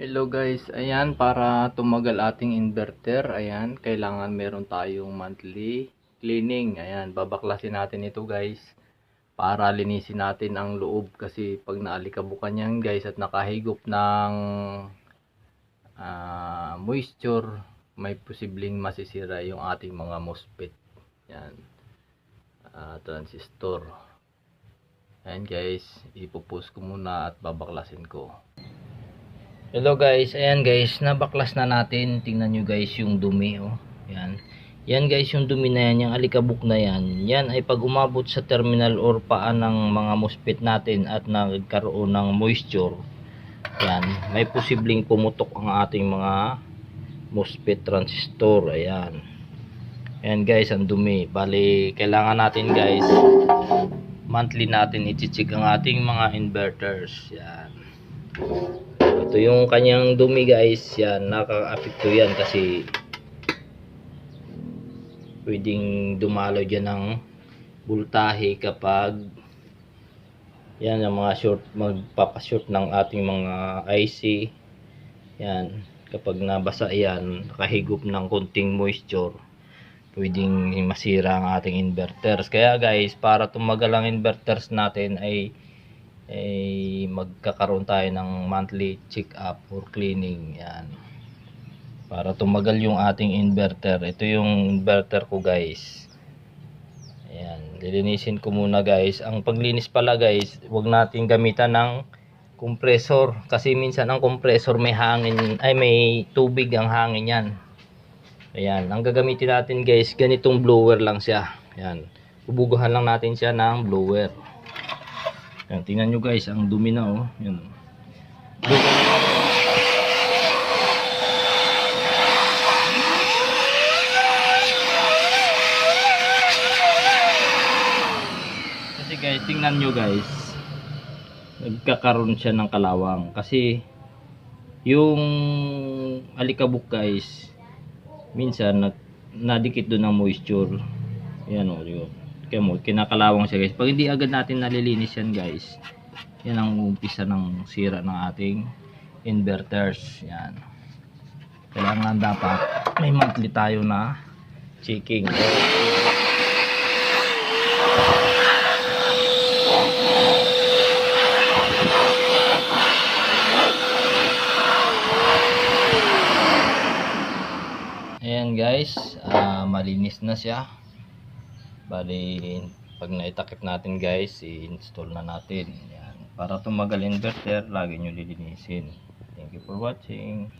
Hello guys, ayan para tumagal ating inverter, ayan, kailangan meron tayong monthly cleaning. Ayan, babaklasin natin ito guys para linisin natin ang loob kasi pag naalikabukan yan guys at nakahigop ng ah, moisture, may posibleng masisira yung ating mga MOSFET. Yan. Ah, transistor. Ayan guys, ipupost ko muna at babaklasin ko. Hello guys, ayan guys, nabaklas na natin. Tingnan nyo guys yung dumi oh. Yan. Yan guys yung dumi na yan, yung alikabok na yan. Yan ay pag umabot sa terminal or paan ng mga MOSFET natin at nagkaroon ng moisture. Yan, may posibleng pumutok ang ating mga MOSFET transistor. Ayan. Ayan guys, ang dumi. Bali, kailangan natin guys monthly natin i-check ang ating mga inverters. Yan. Ito yung kanyang dumi guys. Yan, nakaka-apekto yan kasi pwedeng dumalo dyan ng voltahe kapag yan ang mga short magpapashort ng ating mga IC yan kapag nabasa yan nakahigop ng konting moisture pwedeng masira ang ating inverters kaya guys para tumagal ang inverters natin ay ay magkakaroon tayo ng monthly check up or cleaning yan. Para tumagal yung ating inverter. Ito yung inverter ko guys. Ayan lilinisin ko muna guys. Ang paglinis pala guys wag natin gamitan ng compressor. Kasi minsan ang compressor may hangin ay may tubig ang hangin yan. Ayan ang gagamitin natin guys ganitong blower lang siya. Ayan bubugahan lang natin siya ng blower Ayan, tingnan nyo guys, ang dumi na oh. Yan. Kasi guys, tingnan nyo guys. Nagkakaroon siya ng kalawang. Kasi yung alikabok guys, minsan nag, nadikit doon ng moisture. Yan oh, yun. Mo, kinakalawang siya guys. Pag hindi agad natin nalilinis yan guys, yan ang umpisa ng sira ng ating inverters. Yan. Kailangan dapat may monthly tayo na checking. Ayan guys, ah, malinis na siya. Bali, pag naitakip natin guys, i-install na natin. Yan. Para tumagal inverter, lagi nyo lilinisin. Thank you for watching.